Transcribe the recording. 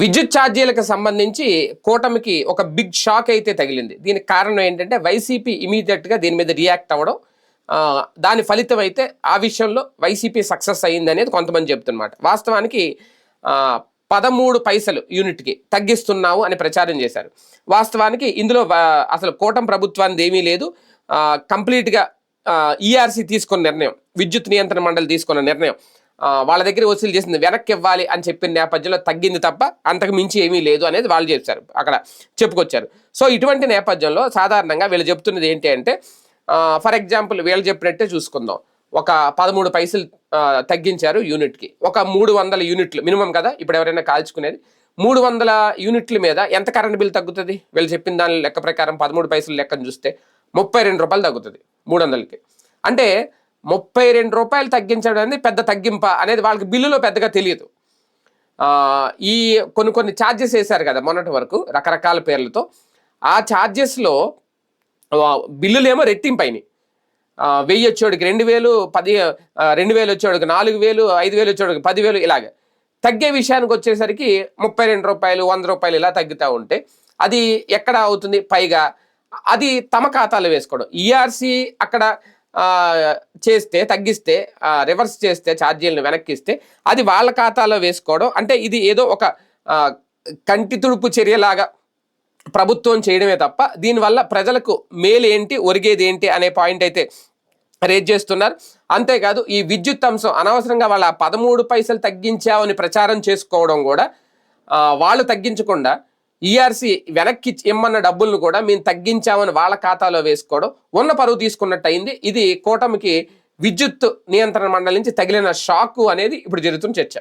విద్యుత్ ఛార్జీలకు సంబంధించి కూటమికి ఒక బిగ్ షాక్ అయితే తగిలింది. దీనికి కారణం ఏంటంటే వైసీపీ ఇమీడియట్గా దీని మీద రియాక్ట్ అవ్వడం దాని ఫలితం అయితే ఆ విషయంలో వైసీపీ సక్సెస్ అయ్యింది అనేది కొంతమంది చెప్తున్నమాట. వాస్తవానికి పదమూడు పైసలు యూనిట్కి తగ్గిస్తున్నావు అని ప్రచారం చేశారు. వాస్తవానికి ఇందులో అసలు కూటమి ప్రభుత్వానికి ఏమీ లేదు. కంప్లీట్గా ఈఆర్సీ తీసుకున్న నిర్ణయం విద్యుత్ నియంత్రణ మండలి తీసుకున్న నిర్ణయం. వాళ్ళ దగ్గర వసూలు చేసింది వెనక్కి ఇవ్వాలి అని చెప్పిన నేపథ్యంలో తగ్గింది తప్ప అంతకు మించి ఏమీ లేదు అనేది వాళ్ళు చెప్పారు అక్కడ చెప్పుకొచ్చారు. సో ఇటువంటి నేపథ్యంలో సాధారణంగా వీళ్ళు చెప్తున్నది ఏంటి అంటే ఫర్ ఎగ్జాంపుల్ వీళ్ళు చెప్పినట్టే చూసుకుందాం. ఒక పదమూడు పైసలు తగ్గించారు యూనిట్కి. ఒక మూడు వందల యూనిట్లు మినిమం కదా ఇప్పుడు ఎవరైనా కాల్చుకునేది. మూడు వందల యూనిట్ల మీద ఎంత కరెంట్ బిల్ తగ్గుతుంది? వీళ్ళు చెప్పిన దాని లెక్క ప్రకారం పదమూడు పైసలు లెక్కను చూస్తే ముప్పై రెండు రూపాయలు తగ్గుతుంది మూడు వందలకి. అంటే ముప్పై రెండు రూపాయలు తగ్గించడం అనేది పెద్ద తగ్గింప అనేది వాళ్ళకి బిల్లులో పెద్దగా తెలియదు. ఈ కొన్ని కొన్ని ఛార్జెస్ వేశారు కదా మొన్నటి వరకు రకరకాల పేర్లతో. ఆ ఛార్జెస్లో బిల్లులేమో రెట్టింపైనాయి వెయ్యి వచ్చేవాడికి రెండు వేలు పది రెండు వేలు వచ్చేవాడికి నాలుగు వేలు ఐదు వేలు వచ్చేవాడికి పదివేలు ఇలాగ. తగ్గే విషయానికి వచ్చేసరికి ముప్పై రెండు రూపాయలు వంద రూపాయలు ఇలా తగ్గుతూ ఉంటే అది ఎక్కడ అవుతుంది? పైగా అది తమ ఖాతాలో వేసుకోవడం. ఈఆర్సీ అక్కడ చేస్తే తగ్గిస్తే రివర్స్ చేస్తే ఛార్జీలను వెనక్కిస్తే అది వాళ్ళ ఖాతాలో వేసుకోవడం. అంటే ఇది ఏదో ఒక కంటి తుడుపు చర్యలాగా ప్రభుత్వం చేయడమే తప్ప దీనివల్ల ప్రజలకు మేలు ఏంటి ఒరిగేది ఏంటి అనే పాయింట్ అయితే రేజ్ చేస్తున్నారు. అంతేకాదు ఈ విద్యుత్ అంశం అనవసరంగా వాళ్ళ పదమూడు పైసలు తగ్గించామని ప్రచారం చేసుకోవడం కూడా వాళ్ళు తగ్గించకుండా ఈఆర్సీ వెనక్కి ఇమ్మన్న డబ్బులను కూడా మేము తగ్గించామని వాళ్ళ ఖాతాలో వేసుకోవడం. ఉన్న పరువు తీసుకున్నట్టు అయింది ఇది కూటమికి విద్యుత్ నియంత్రణ మండలి నుంచి తగిలిన షాకు అనేది ఇప్పుడు జరుగుతున్న చర్చ.